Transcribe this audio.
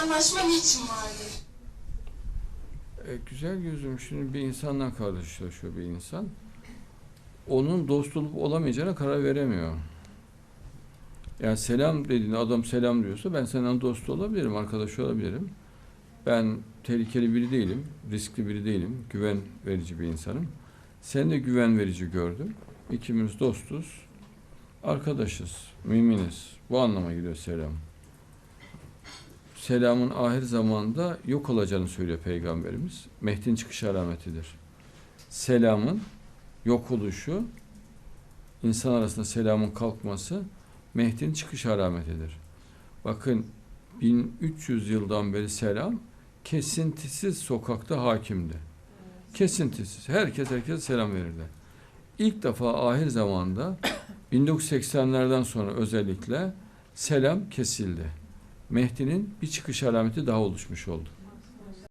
selamlaşma niçin vardır? E, güzel gözüm şimdi bir insanla karşılaşıyor bir insan. Onun dost olup olamayacağına karar veremiyor. Yani selam dediğinde adam selam diyorsa ben senden dost olabilirim, arkadaş olabilirim. Ben tehlikeli biri değilim, riskli biri değilim, güven verici bir insanım. Sen de güven verici gördüm. İkimiz dostuz, arkadaşız, müminiz. Bu anlama geliyor selam. Selamın ahir zamanda yok olacağını söylüyor Peygamberimiz. Mehdi'nin çıkış alametidir. Selamın yok oluşu, insan arasında selamın kalkması Mehdi'nin çıkış alametidir. Bakın 1300 yıldan beri selam kesintisiz sokakta hakimdi. Kesintisiz. Herkes herkese selam verirdi. İlk defa ahir zamanda 1980'lerden sonra özellikle selam kesildi. Mehdi'nin bir çıkış alameti daha oluşmuş oldu.